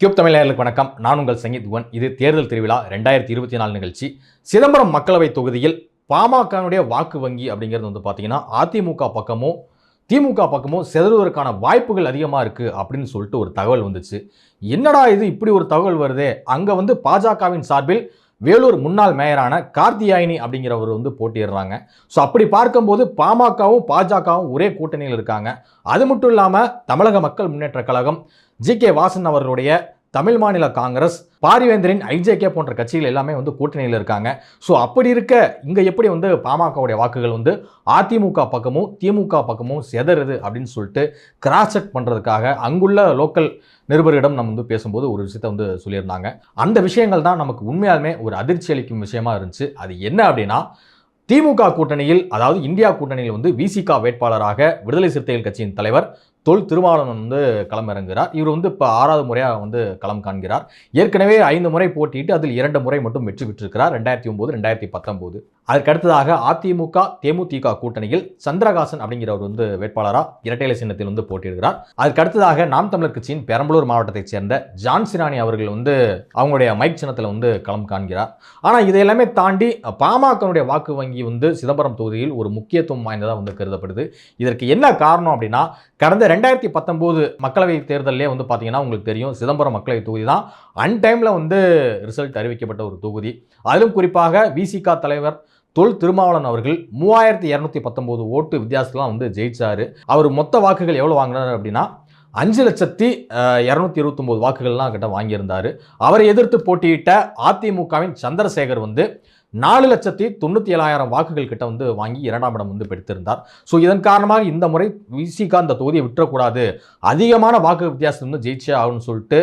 Cube தமிழர்களுக்கு வணக்கம். நான் உங்கள் சங்கீத் குவன் இது தேர்தல் திருவிழா ரெண்டாயிரத்தி இருபத்தி நாலு நிகழ்ச்சி. சிதம்பரம் மக்களவை தொகுதியில் பாமகனுடைய வாக்கு வங்கி அப்படிங்கிறது வந்து பார்த்தீங்கன்னா அதிமுக பக்கமும் திமுக பக்கமும் செதறுவதற்கான வாய்ப்புகள் அதிகமாக இருக்குது அப்படின்னு சொல்லிட்டு ஒரு தகவல் வந்துச்சு. என்னடா இது இப்படி ஒரு தகவல் வருதே? அங்கே வந்து பாஜகவின் சார்பில் வேலூர் முன்னாள் மேயரான கார்த்தியாயினி அப்படிங்கிறவர் வந்து போட்டிடுறாங்க ஸோ அப்படி பார்க்கும்போது பாமகவும் பாஜகவும் ஒரே கூட்டணியில் இருக்காங்க. அது மட்டும் இல்லாமல் தமிழக மக்கள் முன்னேற்ற கழகம் ஜி கே வாசன் அவர்களுடைய தமிழ் மாநில காங்கிரஸ் பாரிவேந்தரின் ஐஜேகே போன்ற கட்சிகள் எல்லாமே வந்து கூட்டணியில் இருக்காங்க. ஸோ அப்படி இருக்க இங்கே எப்படி வந்து பாமகவுடைய வாக்குகள் வந்து அதிமுக பக்கமும் திமுக பக்கமும் செதறுது அப்படின்னு சொல்லிட்டு கிராஸ் செக் பண்ணுறதுக்காக அங்குள்ள லோக்கல் நிருபர்களிடம் நம்ம வந்து பேசும்போது ஒரு விஷயத்தை வந்து சொல்லியிருந்தாங்க. அந்த விஷயங்கள் தான் நமக்கு உண்மையாலுமே ஒரு அதிர்ச்சி அளிக்கும் விஷயமா இருந்துச்சு. அது என்ன அப்படின்னா திமுக கூட்டணியில் அதாவது இந்தியா கூட்டணியில் வந்து விசிகா வேட்பாளராக விடுதலை சிறுத்தைகள் கட்சியின் தலைவர் தொல் திருமாவளவன் வந்து களமிறங்குகிறார். இவர் வந்து இப்போ ஆறாவது முறையாக வந்து களம் காண்கிறார். ஏற்கனவே ஐந்து முறை போட்டியிட்டு அதில் இரண்டு முறை மட்டும் வெற்றி பெற்றிருக்கிறார். ரெண்டாயிரத்தி ஒம்பது ரெண்டாயிரத்தி பத்தொம்போது அதற்கு அடுத்ததாக அதிமுக தேமுதிக கூட்டணியில் சந்திரகாசன் அப்படிங்கிறவர் வந்து வேட்பாளராக இரட்டைலை சின்னத்தில் வந்து போட்டியிடுகிறார். அதற்கடுத்ததாக நாம் தமிழர் கட்சியின் பெரம்பலூர் மாவட்டத்தைச் சேர்ந்த ஜான்சிராணி அவர்கள் வந்து அவங்களுடைய மைக் சின்னத்தில் வந்து களம் காண்கிறார். ஆனால் இதையெல்லாமே தாண்டி பாமகனுடைய வாக்கு வங்கி வந்து சிதம்பரம் தொகுதியில் ஒரு முக்கியத்துவம் வாய்ந்ததாக வந்து கருதப்படுது. இதற்கு என்ன காரணம் அப்படின்னா கடந்த ரெண்டாயிரத்தி பத்தொம்போது மக்களவை தேர்தலிலே வந்து பார்த்தீங்கன்னா உங்களுக்கு தெரியும் சிதம்பரம் மக்களவை தொகுதி தான் அன் டைமில் வந்து ரிசல்ட் அறிவிக்கப்பட்ட ஒரு தொகுதி. அதிலும் குறிப்பாக விசிகா தலைவர் தொல் திருமாவளவன் அவர்கள் மூவாயிரத்தி இரநூத்தி பத்தொம்போது ஓட்டு வித்தியாசத்துலாம் வந்து ஜெயிச்சார். அவர் மொத்த வாக்குகள் எவ்வளோ வாங்கினார் அப்படின்னா அஞ்சு லட்சத்தி இரநூத்தி இருபத்தொம்போது வாக்குகள்லாம் கிட்ட வாங்கியிருந்தார். அவரை எதிர்த்து போட்டியிட்ட அதிமுகவின் சந்திரசேகர் வந்து நாலு லட்சத்தி தொண்ணூற்றி ஏழாயிரம் வாக்குகள் கிட்ட வந்து வாங்கி இரண்டாம் இடம் வந்து பெற்றிருந்தார். ஸோ இதன் காரணமாக இந்த முறை விசிகா அந்த தொகுதியை விட்டுறக்கூடாது. அதிகமான வாக்கு வித்தியாசம் வந்து ஜெயிச்சே ஆகும்னு சொல்லிட்டு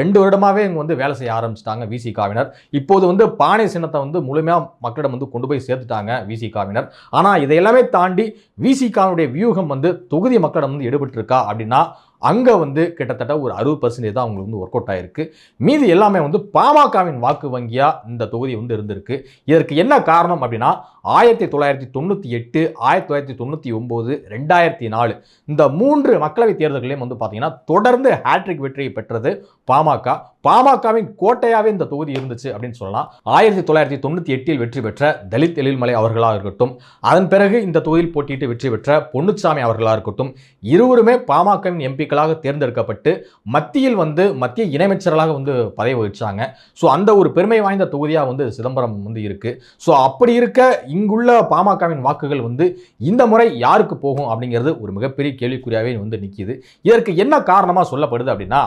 ரெண்டு வருடமாகவே இங்கே வந்து வேலை செய்ய ஆரம்பிச்சிட்டாங்க விசிகாவினர் இப்போது வந்து பானை சின்னத்தை வந்து முழுமையாக மக்களிடம் வந்து கொண்டு போய் சேர்த்துட்டாங்க விசிகாவினர் ஆனால் இதையெல்லாமே தாண்டி விசிகாவினுடைய வியூகம் வந்து தொகுதி மக்களிடம் வந்து எடுபட்டிருக்கா அப்படின்னா அங்கே வந்து கிட்டத்தட்ட ஒரு அறுபது பர்சன்டேஜ் தான் அவங்களுக்கு வந்து ஒர்க் அவுட் ஆயிருக்கு. மீதி எல்லாமே வந்து பாமகவின் வாக்கு வங்கியாக இந்த தொகுதி வந்து இருந்திருக்கு. இதற்கு என்ன காரணம் அப்படின்னா ஆயிரத்தி தொள்ளாயிரத்தி தொண்ணூற்றி எட்டு ஆயிரத்தி தொள்ளாயிரத்தி தொண்ணூற்றி ஒம்பது ரெண்டாயிரத்தி நாலு இந்த மூன்று மக்களவை தேர்தல்களையும் வந்து பார்த்தீங்கன்னா தொடர்ந்து ஹேட்ரிக் வெற்றியை பெற்றது பாமக. பாமகவின் கோட்டையாகவே இந்த தொகுதி இருந்துச்சு அப்படின்னு சொல்லலாம். ஆயிரத்தி தொள்ளாயிரத்தி தொண்ணூற்றி எட்டில் வெற்றி பெற்ற தலித் எழில்மலை அவர்களாக இருக்கட்டும் அதன் பிறகு இந்த தொகுதியில் போட்டியிட்டு வெற்றி பெற்ற பொன்னுச்சாமி அவர்களாக இருக்கட்டும் இருவருமே பாமகவின் எம்பிக்களாக தேர்ந்தெடுக்கப்பட்டு மத்தியில் வந்து மத்திய இணையமைச்சர்களாக வந்து பதவி வகிச்சாங்க. ஸோ அந்த ஒரு பெருமை வாய்ந்த தொகுதியாக வந்து சிதம்பரம் வந்து இருக்குது ஸோ அப்படி இருக்க இங்குள்ள பாமகவின் வாக்குகள் வந்து இந்த முறை யாருக்கு போகும் அப்படிங்கிறது ஒரு மிகப்பெரிய கேள்விக்குறியாகவே வந்து நிற்கிது இதற்கு என்ன காரணமாக சொல்லப்படுது அப்படின்னா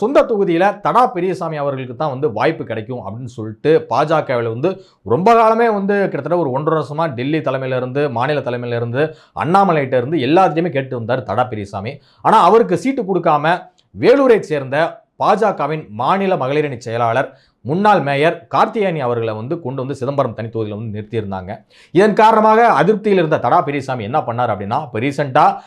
சொந்த தொகுதியில் தடா பெரியசாமி அவர்களுக்கு தான் வந்து வாய்ப்பு கிடைக்கும் அப்படின்னு சொல்லிட்டு பாஜகவில் வந்து ரொம்ப காலமே வந்து கிட்டத்தட்ட ஒரு ஒன்றரை வருஷமாக டெல்லி தலைமையிலேருந்து மாநில தலைமையிலேருந்து அண்ணாமலைகிட்டேருந்து எல்லாத்தையுமே கேட்டு வந்தார் தடா பெரியசாமி. ஆனால் அவருக்கு சீட்டு கொடுக்காம வேலூரை சேர்ந்த பாஜகவின் மாநில மகளிரணி செயலாளர் முன்னாள் மேயர் கார்த்தியாயனி அவர்களை வந்து கொண்டு வந்து சிதம்பரம் தனித்தொகுதியில் வந்து நிறுத்தியிருந்தாங்க. இதன் காரணமாக அதிருப்தியில் இருந்த தடா பெரியசாமி என்ன பண்ணார் அப்படின்னா இப்போ ரீசெண்டாக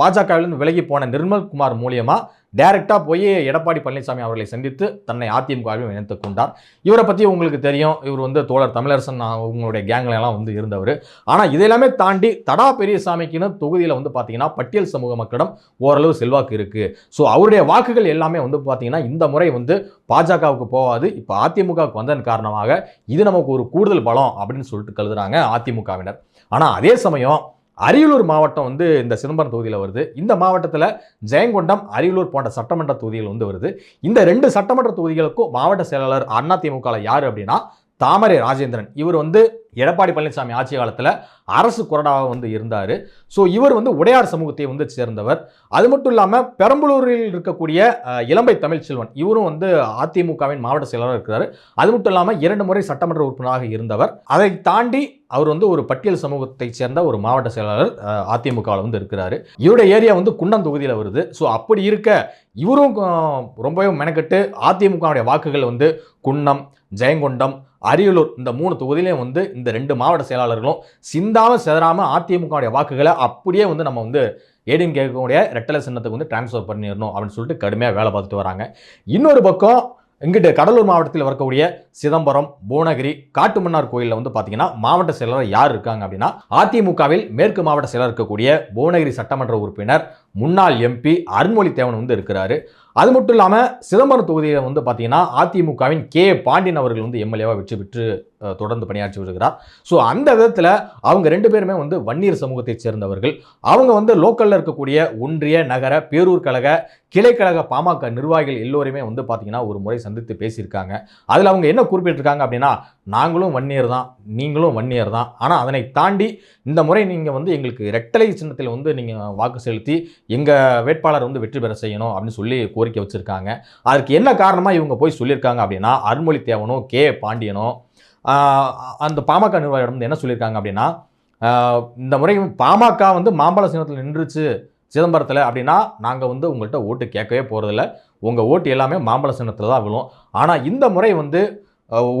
பாஜகவிலிருந்து விலகி போன நிர்மல் குமார் மூலியமாக டைரெக்டாக போய் எடப்பாடி பழனிசாமி அவர்களை சந்தித்து தன்னை அதிமுகவில் இணைத்துக் கொண்டார். இவரை பற்றி உங்களுக்கு தெரியும். இவர் வந்து தோழர் தமிழரசன் உங்களுடைய கேங்ல வந்து இருந்தவர். ஆனால் இதெல்லாமே தாண்டி தடா பெரியசாமிக்குன்னு தொகுதியில் வந்து பார்த்தீங்கன்னா பட்டியல் சமூக மக்களிடம் ஓரளவு செல்வாக்கு இருக்குது ஸோ அவருடைய வாக்குகள் எல்லாமே வந்து பார்த்தீங்கன்னா இந்த முறை வந்து பாஜகவுக்கு போகாது. இப்போ அதிமுகவுக்கு வந்ததன் காரணமாக இது நமக்கு ஒரு கூடுதல் பலம் அப்படின்னு சொல்லிட்டு கருதுறாங்க அதிமுகவினர். ஆனால் அதே சமயம் அரியலூர் மாவட்டம் வந்து இந்த சிதம்பரம் தொகுதியில் வருது. இந்த மாவட்டத்தில் ஜெயங்கொண்டம் அரியலூர் போன்ற சட்டமன்ற தொகுதிகள் வந்து வருது. இந்த ரெண்டு சட்டமன்ற தொகுதிகளுக்கும் மாவட்ட செயலாளர் அதிமுகவில் யார் அப்படின்னா தாமரை ராஜேந்திரன். இவர் வந்து எடப்பாடி பழனிசாமி ஆட்சி காலத்தில் அரசு கொறடாக வந்து இருந்தார். ஸோ இவர் வந்து உடையார் சமூகத்தை வந்து சேர்ந்தவர். அது மட்டும் இல்லாமல் பெரம்பலூரில் இருக்கக்கூடிய இளம்பை தமிழ்ச்செல்வன் இவரும் வந்து அதிமுகவின் மாவட்ட செயலாளர் இருக்கிறார். அது மட்டும் இல்லாமல் இரண்டு முறை சட்டமன்ற உறுப்பினராக இருந்தவர். அதை தாண்டி அவர் வந்து ஒரு பட்டியல் சமூகத்தை சேர்ந்த ஒரு மாவட்ட செயலாளர் அதிமுகவில் வந்து இருக்கிறார். இவருடைய ஏரியா வந்து குன்னம் தொகுதியில் வருது. ஸோ அப்படி இருக்க இவரும் ரொம்பவும் ரொம்பவே மெனக்கெட்டு அதிமுகவுடைய வாக்குகள் வந்து குன்னம் ஜெயங்கொண்டம் அரியலூர் இந்த மூணு தொகுதியிலையும் வந்து இந்த ரெண்டு மாவட்ட செயலாளர்களும் சிந்தாமல் சிதறாமல் அதிமுகவுடைய வாக்குகளை அப்படியே வந்து நம்ம வந்து ஏடிஎம் கேட்கக்கூடிய ரெட்டலை சின்னத்துக்கு வந்து டிரான்ஸ்ஃபர் பண்ணிடணும் அப்படின்னு சொல்லிட்டு கடுமையாக வேலை பார்த்துட்டு வராங்க. இன்னொரு பக்கம் இங்கிட்டு கடலூர் மாவட்டத்தில் வரக்கூடிய சிதம்பரம் புவனகிரி காட்டுமன்னார் கோயிலில் வந்து பார்த்தீங்கன்னா மாவட்ட செயலர் யார் இருக்காங்க அப்படின்னா அதிமுகவில் மேற்கு மாவட்ட செயலர் இருக்கக்கூடிய புவனகிரி சட்டமன்ற உறுப்பினர் முன்னாள் எம்பி அருண்மொழி தேவன் வந்து இருக்கிறாரு. அது மட்டும் இல்லாமல் சிதம்பரம் தொகுதியில் வந்து பார்த்தீங்கன்னா அதிமுகவின் கே. பாண்டியன் அவர்கள் வந்து எம்எல்ஏவாக வெற்றி பெற்று தொடர்ந்து பணியாற்றி வருகிறார். ஸோ அந்த விதத்தில் அவங்க ரெண்டு பேருமே வந்து வன்னியர் சமூகத்தைச் சேர்ந்தவர்கள். அவங்க வந்து லோக்கலில் இருக்கக்கூடிய ஒன்றிய நகர பேரூர் கழக கிளைக்கழக பாமக நிர்வாகிகள் எல்லோருமே வந்து பார்த்தீங்கன்னா ஒரு முறை சந்தித்து பேசியிருக்காங்க. அதில் அவங்க என்ன குறிப்பிட்டிருக்காங்க அப்படின்னா நாங்களும் வன்னியர் தான் நீங்களும் வன்னியர் தான். ஆனால் அதனை தாண்டி இந்த முறை நீங்கள் வந்து எங்களுக்கு ரெட்டலை சின்னத்தில் வந்து நீங்கள் வாக்கு செலுத்தி எங்கள் வேட்பாளர் வந்து வெற்றி பெற செய்யணும் அப்படின்னு சொல்லி கோரிக்கை வச்சுருக்காங்க. அதற்கு என்ன காரணமாக இவங்க போய் சொல்லியிருக்காங்க அப்படின்னா அருண்மொழி தேவனும் கே. பாண்டியனும் அந்த பாமக நிர்வாகிடம் வந்து என்ன சொல்லியிருக்காங்க அப்படின்னா இந்த முறை பாமக வந்து மாம்பழ சின்னத்தில் நின்றுச்சு சிதம்பரத்தில் அப்படின்னா நாங்கள் வந்து உங்கள்கிட்ட ஓட்டு கேட்கவே போகிறதில்ல உங்கள் ஓட்டு எல்லாமே மாம்பழ சின்னத்தில் தான் விழும். ஆனால் இந்த முறை வந்து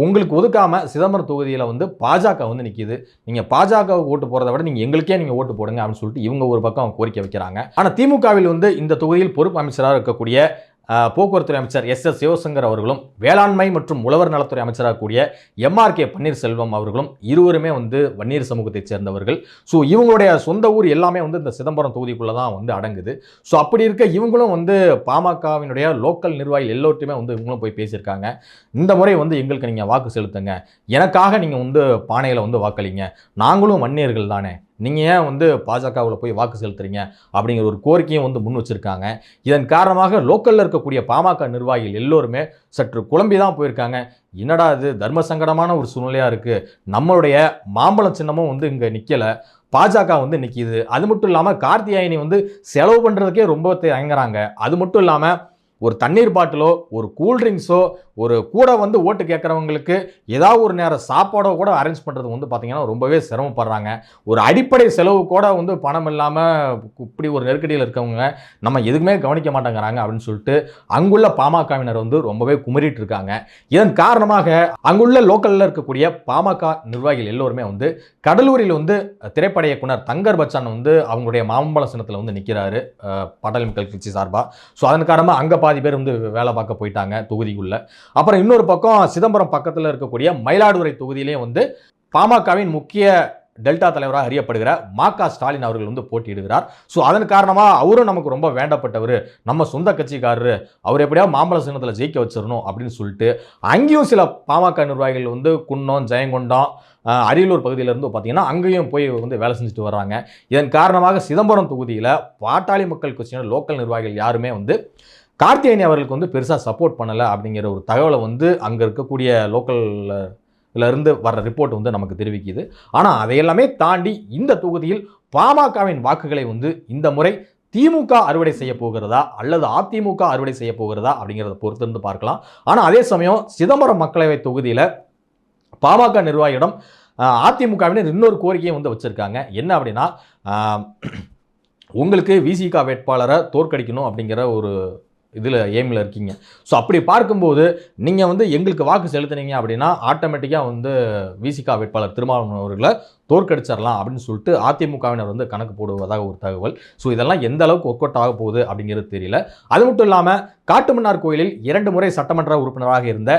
உங்களுக்கு ஒதுக்காமல் சிதம்பரம் தொகுதியில் வந்து பாஜக வந்து நிற்கிது நீங்கள் பாஜக ஓட்டு போகிறத விட நீங்கள் எங்களுக்கே நீங்கள் ஓட்டு போடுங்க அப்படின்னு சொல்லிட்டு இவங்க ஒரு பக்கம் கோரிக்கை வைக்கிறாங்க. ஆனால் திமுகவில் வந்து இந்த தொகுதியில் பொறுப்பு அமைச்சராக இருக்கக்கூடிய போக்குவரத்துறை அமைச்சர் எஸ் எஸ் சிவசங்கர் அவர்களும் வேளாண்மை மற்றும் உழவர் நலத்துறை அமைச்சராக கூடிய எம்ஆர் கே பன்னீர்செல்வம் அவர்களும் இருவருமே வந்து வன்னியர் சமூகத்தைச் சேர்ந்தவர்கள். ஸோ இவங்களுடைய சொந்த ஊர் எல்லாமே வந்து இந்த சிதம்பரம் தொகுதிக்குள்ளே தான் வந்து அடங்குது. ஸோ அப்படி இருக்க இவங்களும் வந்து பாமகவினுடைய லோக்கல் நிர்வாகிகள் எல்லோர்ட்டையுமே வந்து இவங்களும் போய் பேசியிருக்காங்க. இந்த முறை வந்து எங்களுக்கு நீங்கள் வாக்கு செலுத்துங்க. எனக்காக நீங்கள் வந்து பானையில் வந்து வாக்களிங்க. நாங்களும் வன்னியர்கள் தானே. நீங்கள் ஏன் வந்து பாஜகவில் போய் வாக்கு செலுத்துறீங்க? அப்படிங்கிற ஒரு கோரிக்கையும் வந்து முன் வச்சிருக்காங்க. இதன் காரணமாக லோக்கலில் இருக்கக்கூடிய பாமக நிர்வாகிகள் எல்லோருமே சற்று குழம்பி தான் போயிருக்காங்க. என்னடா இது? தர்ம சங்கடமான ஒரு சூழ்நிலையாக இருக்குது நம்மளுடைய மாம்பழம் சின்னமும் வந்து இங்கே நிற்கலை பாஜக வந்து நிற்கிது அது மட்டும் இல்லாமல் கார்த்தியாயினி வந்து செலவு பண்ணுறதுக்கே ரொம்ப தயங்குறாங்க. அது மட்டும் இல்லாமல் ஒரு தண்ணீர் பாட்டிலோ ஒரு கூல்ட்ரிங்க்ஸோ ஒரு கூட வந்து ஓட்டு கேட்குறவங்களுக்கு ஏதாவது ஒரு நேரம் சாப்பாடோ கூட அரேஞ்ச் பண்ணுறது வந்து பார்த்திங்கன்னா ரொம்பவே சிரமப்படுறாங்க. ஒரு அடிப்படை செலவு கூட வந்து பணம் இல்லாமல் இப்படி ஒரு நெருக்கடியில் இருக்கவங்க நம்ம எதுக்குமே கவனிக்க மாட்டேங்கிறாங்க அப்படின்னு சொல்லிட்டு அங்குள்ள பாமகவினர் வந்து ரொம்பவே குமரிட்டு இருக்காங்க. இதன் காரணமாக அங்குள்ள லோக்கலில் இருக்கக்கூடிய பாமக நிர்வாகிகள் எல்லோருமே வந்து கடலூரில் வந்து திரைப்பட இயக்குனர் தங்கர் பச்சான் வந்து அவங்களுடைய மாம்பழ சின்னத்தில் வந்து நிற்கிறாரு படல் மக்கள் கட்சி சார்பாக ஸோ அதன் காரணமாக அங்கே பாதி பேர் வந்து வேலை பார்க்க போயிட்டாங்க தொகுதிக்குள்ளே. அப்புறம் இன்னொரு பக்கம் சிதம்பரம் பக்கத்தில் இருக்கக்கூடிய மயிலாடுதுறை தொகுதியிலேயும் வந்து பாமகவின் முக்கிய டெல்டா தலைவராக அறியப்படுகிற மாகா ஸ்டாலின் அவர்கள் வந்து போட்டியிடுகிறார். ஸோ அதன் காரணமாக அவரும் நமக்கு ரொம்ப வேண்டப்பட்டவர். நம்ம சொந்த கட்சிக்காரரு. அவர் எப்படியாவது மாம்பழ சின்னத்தில் ஜெயிக்க வச்சிடணும் அப்படின்னு சொல்லிட்டு அங்கேயும் சில பாமக நிர்வாகிகள் வந்து குன்னம் ஜெயங்கொண்டம் அரியலூர் பகுதியிலேருந்து பார்த்தீங்கன்னா அங்கேயும் போய் வந்து வேலை செஞ்சுட்டு வர்றாங்க இதன் காரணமாக சிதம்பரம் தொகுதியில் பாட்டாளி மக்கள் கட்சியினர் லோக்கல் நிர்வாகிகள் யாருமே வந்து கார்த்திகேயனி அவர்களுக்கு வந்து பெருசாக சப்போர்ட் பண்ணலை அப்படிங்கிற ஒரு தகவலை வந்து அங்கே இருக்கக்கூடிய லோக்கல்ல இருந்து வர்ற ரிப்போர்ட் வந்து நமக்கு தெரிவிக்குது. ஆனால் அதையெல்லாமே தாண்டி இந்த தொகுதியில் பாமகவின் வாக்குகளை வந்து இந்த முறை திமுக அறுவடை செய்ய போகிறதா அல்லது அதிமுக அறுவடை செய்ய போகிறதா அப்படிங்கிறத பொறுத்து இருந்து பார்க்கலாம். ஆனால் அதே சமயம் சிதம்பரம் மக்களவை தொகுதியில் பாமக நிர்வாகியிடம் அதிமுகவினர் இன்னொரு கோரிக்கையை வந்து வச்சுருக்காங்க. என்ன அப்படின்னா உங்களுக்கு விசிகா வேட்பாளரை தோற்கடிக்கணும் அப்படிங்கிற ஒரு இதில் எய்மில் இருக்கீங்க. ஸோ அப்படி பார்க்கும்போது நீங்கள் வந்து எங்களுக்கு வாக்கு செலுத்துனீங்க அப்படின்னா ஆட்டோமேட்டிக்காக வந்து விசிகா வேட்பாளர் திருமாவளவன் அவர்களை தோற்கடிச்சிடலாம் அப்படின்னு சொல்லிட்டு அதிமுகவினர் வந்து கணக்கு போடுவதாக ஒரு தகவல். ஸோ இதெல்லாம் எந்த அளவுக்கு ஒர்க் அவுட் ஆக போகுது அப்படிங்கிறது தெரியல. அது மட்டும் இல்லாமல் காட்டுமன்னார் கோயிலில் இரண்டு முறை சட்டமன்ற உறுப்பினராக இருந்த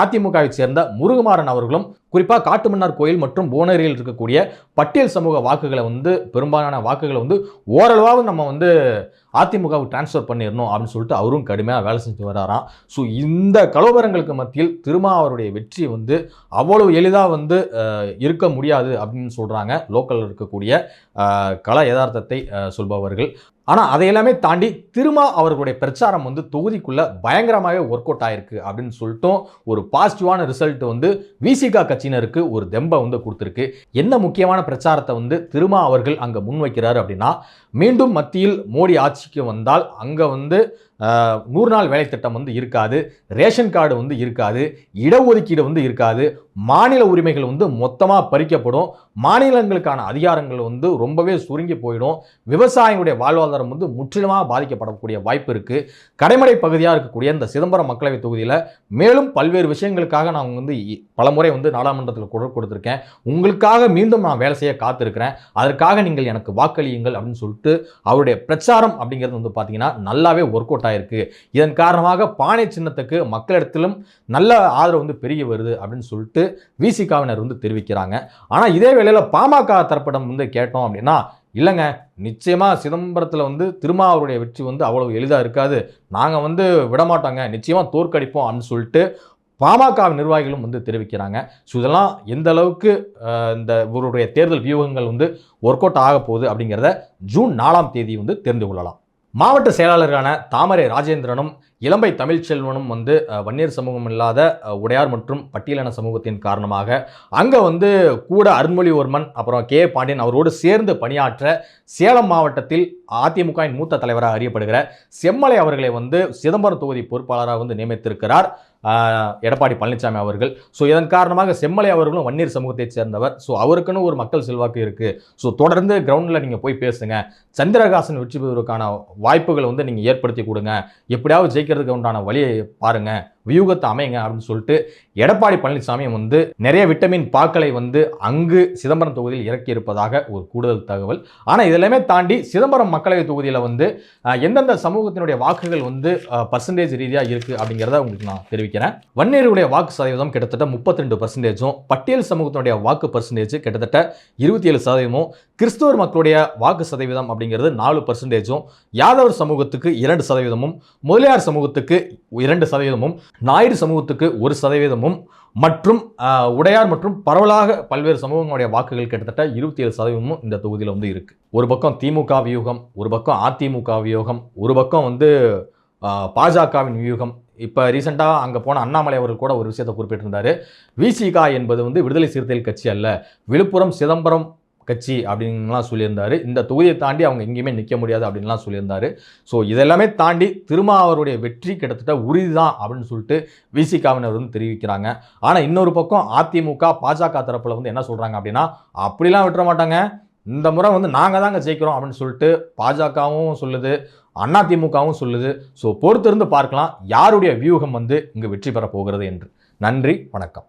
அதிமுகவை சேர்ந்த முருகுமாறன் அவர்களும் குறிப்பாக காட்டுமன்னார் கோயில் மற்றும் புவனகிரியில் இருக்கக்கூடிய பட்டியல் சமூக வாக்குகளை வந்து பெரும்பாலான வாக்குகளை வந்து ஓரளவாக நம்ம வந்து அதிமுகவுக்கு டிரான்ஸ்ஃபர் பண்ணிடணும் அப்படின்னு சொல்லிட்டு அவரும் கடுமையாக வேலை செஞ்சு வராராம். ஸோ இந்த கலோபரங்களுக்கு மத்தியில் திருமா அவருடைய வெற்றி வந்து அவ்வளவு எளிதாக வந்து இருக்க முடியாது அப்படின்னு சொல்கிறாங்க லோக்கலில் இருக்கக்கூடிய கல யதார்த்தத்தை சொல்பவர்கள். ஆனால் அதையெல்லாமே தாண்டி திருமா அவர்களுடைய பிரச்சாரம் வந்து தொகுதிக்குள்ளே பயங்கரமாகவே ஒர்க் அவுட் ஆயிருக்கு அப்படின்னு சொல்லிட்டும் ஒரு பாசிட்டிவான ரிசல்ட் வந்து விசிகா கட்சியினருக்கு ஒரு தெம்பை வந்து கொடுத்துருக்கு. என்ன முக்கியமான பிரச்சாரத்தை வந்து திருமா அவர்கள் அங்கே முன்வைக்கிறார் அப்படின்னா மீண்டும் மத்தியில் மோடி ஆட்சிக்கு வந்தால் அங்கே வந்து நூறு நாள் வேலை திட்டம் வந்து இருக்காது ரேஷன் கார்டு வந்து இருக்காது இடஒதுக்கீடு வந்து இருக்காது மாநில உரிமைகள் வந்து மொத்தமாக பறிக்கப்படும் மாநிலங்களுக்கான அதிகாரங்கள் வந்து ரொம்பவே சுருங்கி போயிடும் விவசாயிகளுடைய வாழ்வாதாரம் வந்து முற்றிலுமாக பாதிக்கப்படக்கூடிய வாய்ப்பு இருக்குது கடைமடை பகுதியாக இருக்கக்கூடிய இந்த சிதம்பரம் மக்களவை தொகுதியில் மேலும் பல்வேறு விஷயங்களுக்காக நான் வந்து இ- பலமுறை வந்து நாடாளுமன்றத்தில் குரல் கொடுத்துருக்கேன். உங்களுக்காக மீண்டும் நான் வேலை செய்ய காத்திருக்கிறேன். அதற்காக நீங்கள் எனக்கு வாக்களியுங்கள் அப்படின்னு சொல்லிட்டு அவருடைய பிரச்சாரம் அப்படிங்கிறது வந்து பார்த்தீங்கன்னா நல்லாவே ஒர்க் அவுட் ஆயிருக்கு இதன் காரணமாக பானை சின்னத்துக்கு மக்களிடத்திலும் நல்ல ஆதரவு வந்து பெருகி வருது அப்படின்னு சொல்லிட்டு விசிகாவினர் வந்து தெரிவிக்கிறாங்க. ஆனால் இதே வேளையில் பாமக தரப்பிடம் வந்து கேட்டோம் அப்படின்னா இல்லைங்க நிச்சயமாக சிதம்பரத்தில் வந்து திருமாவருடைய வெற்றி வந்து அவ்வளவு எளிதாக இருக்காது. நாங்கள் வந்து விடமாட்டோங்க நிச்சயமாக தோற்கடிப்போம் அப்படின்னு சொல்லிட்டு பாமக நிர்வாகிகளும் வந்து தெரிவிக்கிறாங்க. ஸோ இதெல்லாம் எந்த அளவுக்கு இந்த இவருடைய தேர்தல் வியூகங்கள் வந்து ஒர்க் அவுட் ஆக போகுது அப்படிங்கிறத ஜூன் நாலாம் தேதி வந்து தெரிந்து கொள்ளலாம். மாவட்ட செயலாளரான தாமரை ராஜேந்திரனும் இளம்பை தமிழ்ச்செல்வனும் வந்து வன்னியர் சமூகம் இல்லாத உடையார் மற்றும் பட்டியலின சமூகத்தின் காரணமாக அங்கே வந்து கூட அருண்மொழிவர்மன் அப்புறம் கே பாண்டியன் அவரோடு சேர்ந்து பணியாற்ற சேலம் மாவட்டத்தில் அதிமுகவின் மூத்த தலைவராக அறியப்படுகிற செம்மலை அவர்களை வந்து சிதம்பரம் தொகுதி பொறுப்பாளராக வந்து நியமித்திருக்கிறார். எடப்பாடி பழனிசாமி அவர்கள். ஸோ இதன் காரணமாக செம்மலை அவர்களும் வன்னியர் சமூகத்தைச் சேர்ந்தவர். ஸோ அவருக்குன்னு ஒரு மக்கள் செல்வாக்கு இருக்குது ஸோ தொடர்ந்து கிரவுண்டில் நீங்கள் போய் பேசுங்க. சந்திரகாசன் வெற்றி பெறுவதற்கான வாய்ப்புகளை வந்து நீங்கள் ஏற்படுத்தி கொடுங்க. எப்படியாவது ஜெயிக்கிறதுக்கு உண்டான வழியை பாருங்கள் வியூகத்தை அமைங்க அப்படின்னு சொல்லிட்டு எடப்பாடி பழனிசாமி வந்து நிறைய விட்டமின் பாக்களை வந்து அங்கு சிதம்பரம் தொகுதியில் இறக்கி இருப்பதாக ஒரு கூடுதல் தகவல். ஆனால் இதெல்லாமே தாண்டி சிதம்பரம் மக்களவை தொகுதியில் வந்து எந்தெந்த சமூகத்தினுடைய வாக்குகள் வந்து பர்சன்டேஜ் ரீதியாக இருக்குது அப்படிங்கிறத உங்களுக்கு நான் தெரிவிக்கிறேன். வன்னியருடைய வாக்கு சதவீதம் கிட்டத்தட்ட முப்பத்தி ரெண்டு பர்சன்டேஜும் பட்டியல் சமூகத்தினுடைய வாக்கு பர்சன்டேஜ் கிட்டத்தட்ட இருபத்தி ஏழு சதவீதமும் கிறிஸ்துவர் மக்களுடைய வாக்கு சதவீதம் அப்படிங்கிறது நாலு பர்சன்டேஜும் யாதவர் சமூகத்துக்கு இரண்டு சதவீதமும் முதலியார் சமூகத்துக்கு இரண்டு சதவீதமும் நாயுடு சமூகத்துக்கு ஒரு சதவீதமும் மற்றும் உடையார் மற்றும் பரவலாக பல்வேறு சமூகங்களுடைய வாக்குகள் கிட்டத்தட்ட இருபத்தி ஏழு சதவீதமும் இந்த தொகுதியில் வந்து இருக்குது ஒரு பக்கம் திமுக வியூகம் ஒரு பக்கம் அதிமுக வியூகம் ஒரு பக்கம் வந்து பாஜகவின் வியூகம். இப்போ ரீசெண்டாக அங்கே போன அண்ணாமலை அவர்கள் கூட ஒரு விஷயத்தை குறிப்பிட்டிருந்தார். விசிகா என்பது வந்து விடுதலை சிறுத்தைகள் கட்சி அல்ல. விழுப்புரம் சிதம்பரம் கட்சி அப்படின்லாம் சொல்லியிருந்தார். இந்த தொகுதியை தாண்டி அவங்க எங்கேயுமே நிற்க முடியாது அப்படின்லாம் சொல்லியிருந்தாரு. ஸோ இதெல்லாமே தாண்டி திருமாவருடைய வெற்றி கிட்டத்தட்ட உறுதி தான் அப்படின்னு சொல்லிட்டு விசிகாவினர் வந்து தெரிவிக்கிறாங்க. ஆனால் இன்னொரு பக்கம் அதிமுக பாஜக தரப்பில் வந்து என்ன சொல்கிறாங்க அப்படின்னா அப்படிலாம் விட்டுற மாட்டாங்க. இந்த முறை வந்து நாங்கள் தாங்க ஜெயிக்கிறோம் அப்படின்னு சொல்லிட்டு பாஜகவும் சொல்லுது அதிமுகவும் சொல்லுது. ஸோ பொறுத்திருந்து பார்க்கலாம் யாருடைய வியூகம் வந்து இங்கு வெற்றி பெற போகிறது என்று. நன்றி வணக்கம்.